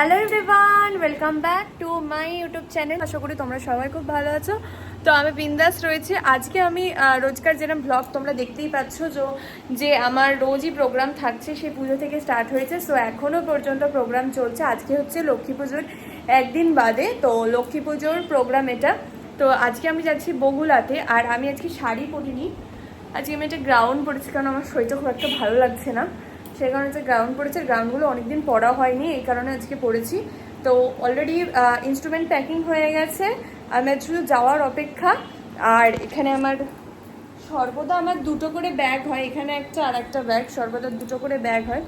Hello everyone welcome back to my YouTube channel আশা করি তোমরা সবাই খুব ভালো আছো। তো আমি বিন্দাস রয়েছে। আজকে আমি রোজকার যেরকম ব্লগ তোমরা দেখতেই পাচ্ছ যে যে আমার রোজই প্রোগ্রাম থাকছে, সেই পুজো থেকে স্টার্ট হয়েছে। সো এখনও পর্যন্ত প্রোগ্রাম চলছে। আজকে হচ্ছে লক্ষ্মী পুজোর একদিন বাদে। তো লক্ষ্মী পুজোর প্রোগ্রাম এটা। তো আজকে আমি যাচ্ছি বগুলাতে। আর আমি আজকে শাড়ি পরিনি। আজকে আমি একটা গ্রাউন্ড পরেছি, কারণ আমার শরীরটা খুব একটা ভালো লাগছে না। সেই কারণে যে গ্রাউন্ড পড়েছে গ্রাউন্ডগুলো অনেকদিন পড়া হয়নি, এই কারণে আজকে পড়েছি। তো অলরেডি ইনস্ট্রুমেন্ট প্যাকিং হয়ে গেছে। আমার শুধু যাওয়ার অপেক্ষা। আর এখানে আমার সর্বদা আমার দুটো করে ব্যাগ হয়। এখানে একটা আর একটা ব্যাগ সর্বদা দুটো করে ব্যাগ হয়।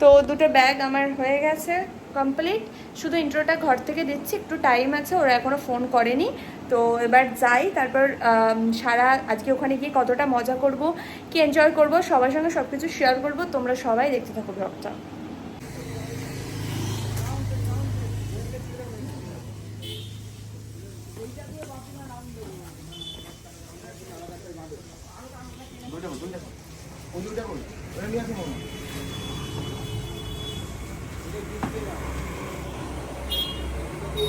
তো দুটো ব্যাগ আমার হয়ে গেছে। কমপ্লিট শুধু ইন্ট্রোটা ঘর থেকে দিচ্ছি, একটু টাইম আছে, ওরা এখনও ফোন করেনি। তো এবার যাই, তারপর সারা, আজকে ওখানে গিয়ে কতটা মজা করব, কি এনজয় করব, সবার সঙ্গে সব কিছু শেয়ার করব, তোমরা সবাই দেখতে থাকো ব্লগটা। ঠিক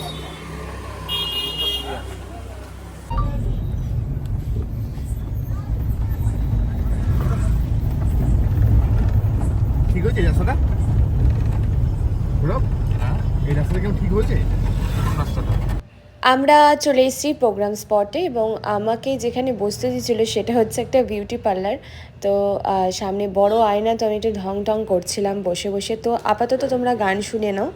হয়েছে রাস্তাটা? এই রাস্তাটা কেমন ঠিক হয়েছে? রাস্তাটা। আমরা চলে এসেছি প্রোগ্রাম স্পটে এবং আমাকে যেখানে বসতে দিয়েছিল সেটা হচ্ছে একটা বিউটি পার্লার তো সামনে বড় আয়না তো আমি একটু ঢং ঢং করছিলাম বসে বসে। তো আপাতত তোমরা গান শুনে নাও।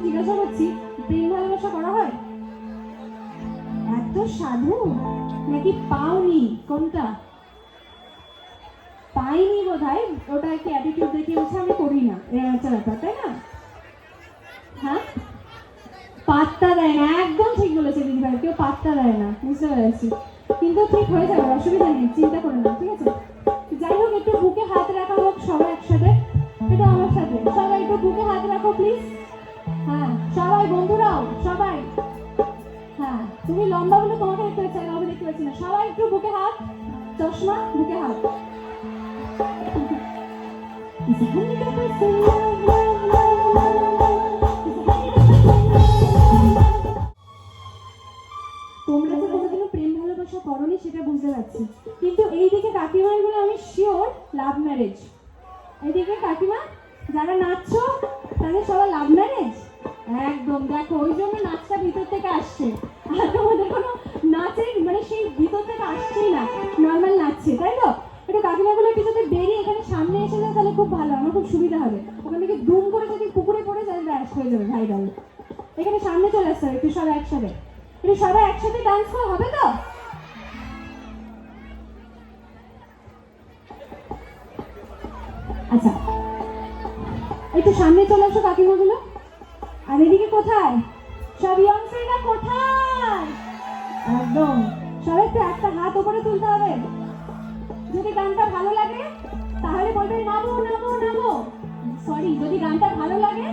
জিজ্ঞাসা করছি, প্রেম ভালোবাসা করা হয়? এত সাধু? নাকি পাওনি? কোনটা? পাইনি বোধ হয় ওটা একটু অ্যাটিটিউড আমি করি না। এরকম একটা ব্যাপার, তাই না? হ্যাঁ? পাত্তা দেয় না। একদম ঠিক বলেছে দিদিভাই কেউ পাত্তা দেয় না। বুঝতে পেরেছি। কিন্তু ঠিক হয়ে যাবে অসুবিধা নেই, চিন্তা করে না, ঠিক আছে? যাই হোক, একটু বুকে হাত রাখা হোক সবাই একসাথে। একটু আমার সাথে। সবাই একটু বুকে হাত রাখো প্লিজ চশমা বুকে হাত। তোমরা যে কোনোদিনও প্রেম ভালোবাসা করনি, সেটা বুঝতে পারছি। কিন্তু এইদিকে কাকিমাগুলো আমি শিওর লাভ ম্যারেজ এইদিকে কাকিমা, যারা নাচছো, তাদের সবাই লাভ ম্যারেজ একদম, দেখো, ওই জন্য নাচটা ভিতর থেকে আসছে। আর তোমাদের কোনো নাচের মানে সেই ভিতর থেকে আসছেই না। নাচছে তাই তো? একটু কাকিমাগুলো একটু যদি বেরিয়ে এখানে সামনে এসে যায়, তাহলে খুব ভালো, আমার খুব সুবিধা হবে। ওখান থেকে দুম করে যদি পুকুরে পড়ে যায়, ব্যাস হয়ে যাবে ভাইরাল এখানে সামনে চলে আসতে হবে, একটু সবাই একসাথে। একটু সবাই একসাথে ডান্স করা হবে তো? আচ্ছা একটু সামনে চলে আসো কাকিমাগুলো। আর এদিকে কোথায়? সব ইয়ংস্টাররা কোথায়? একদম। সবাই একটু একটা হাত উপরে তুলতে হবে। যদি গানটা ভালো লাগে, তাহলে বলবেন নামো নামো নামো। সরি যদি গানটা ভালো লাগে,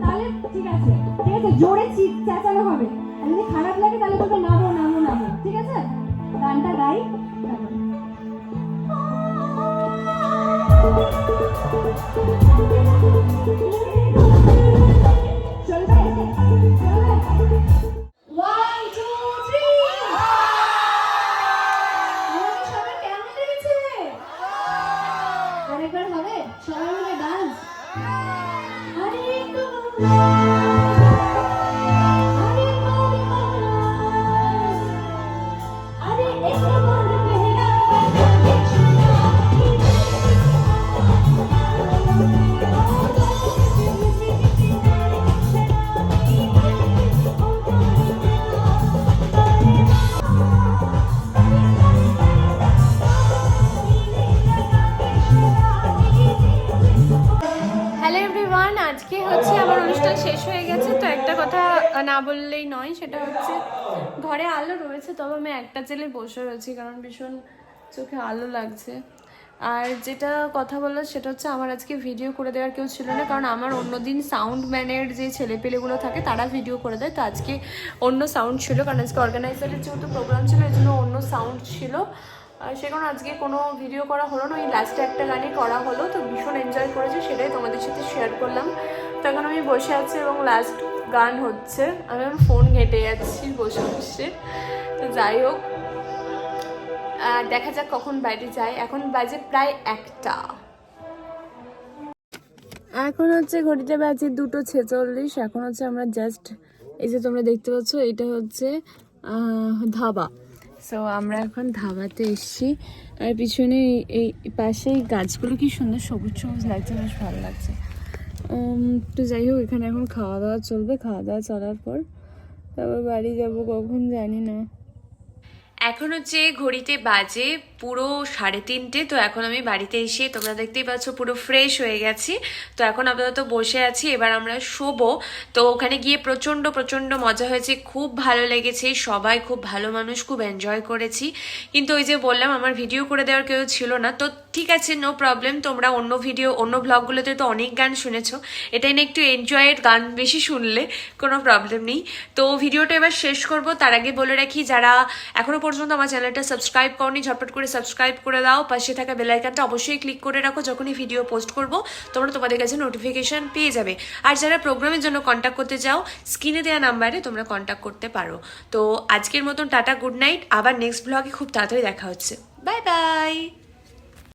তাহলে ঠিক আছে। ঠিক আছে, জোরে চেঁচানো হবে। আর যদি খারাপ লাগে, তাহলে বলবে নামো নামো নামো। ঠিক আছে? গানটা গাই বললেই নয়, সেটা হচ্ছে ঘরে আলো রয়েছে, তবে আমি একটা জেলে বসে রয়েছি কারণ ভীষণ চোখে আলো লাগছে। আর যেটা কথা বলল সেটা হচ্ছে আমার আজকে ভিডিও করে দেওয়ার কেউ ছিল না, কারণ আমার অন্যদিন সাউন্ড ম্যানের যে ছেলেপেলেগুলো থাকে তারা ভিডিও করে দেয়, তো আজকে অন্য সাউন্ড ছিল, কারণ আজকে অর্গানাইজারের যেহেতু প্রোগ্রাম ছিল, এই জন্য অন্য সাউন্ড ছিল। সে কারণে আজকে কোনো ভিডিও করা হলো না, ওই লাস্টে একটা গানই করা হলো, তো ভীষণ এনজয় করেছি, সেটাই তোমাদের সাথে শেয়ার করলাম। তো এখন আমি বসে আছি এবং লাস্ট গান হচ্ছে। আমি আমার ফোন ঘেটে যাচ্ছি, বসে বসে। তো যাই হোক দেখা যাক কখন বাইরে যাই এখন বাজে প্রায় একটা। এখন হচ্ছে ঘড়িতে বাজে দুটো ছেচল্লিশ। এখন হচ্ছে আমরা জাস্ট এই যে তোমরা দেখতে পাচ্ছ, এটা হচ্ছে ধাবা। সো আমরা এখন ধাবাতে এসেছি। আর পিছনে এই- পাশে এই গাছগুলো কি সুন্দর সবুজ সবুজ লাগছে, বেশ ভালো লাগছে। তো যাই হোক, এখানে এখন খাওয়া দাওয়া চলবে। খাওয়া দাওয়া চলার পর তারপর বাড়ি যাব কখন জানি না। এখন হচ্ছে ঘড়িতে বাজে পুরো সাড়ে তিনটে, তো এখন আমি বাড়িতে এসে তোমরা দেখতেই পাচ্ছ পুরো ফ্রেশ হয়ে গেছি। তো এখন আপাতত বসে আছি, এবার আমরা শোবো। তো ওখানে গিয়ে প্রচণ্ড প্রচণ্ড মজা হয়েছে, খুব ভালো লেগেছে, সবাই খুব ভালো মানুষ, খুব এনজয় করেছি। কিন্তু ওই যে বললাম, আমার ভিডিও করে দেওয়ার কেউ ছিল না। তো ঠিক আছে নো প্রবলেম তোমরা অন্য ভিডিও অন্য ব্লগগুলোতে তো অনেক গান শুনেছো। এটাই না একটু এনজয়ের গান বেশি শুনলে, কোনো প্রবলেম নেই। তো ভিডিওটা এবার শেষ করব। তার আগে বলে রাখি, যারা এখনও পর্যন্ত আমার চ্যানেলটা সাবস্ক্রাইব করনি, ঝটপট করে সাবস্ক্রাইব করে দাও, পাশে থাকা বেল আইকনটা অবশ্যই ক্লিক করে রাখো যখনই ভিডিও পোস্ট করব, তোমরা তোমাদের কাছে নোটিফিকেশন পেয়ে যাবে। আর যারা প্রোগ্রামের জন্য কন্ট্যাক্ট করতে চাও স্ক্রিনে দেওয়া নাম্বারে তোমরা কন্ট্যাক্ট করতে পারো। তো আজকের মতন টাটা গুড নাইট আবার নেক্সট ব্লগে খুব তাড়াতাড়ি দেখা হচ্ছে। Bye bye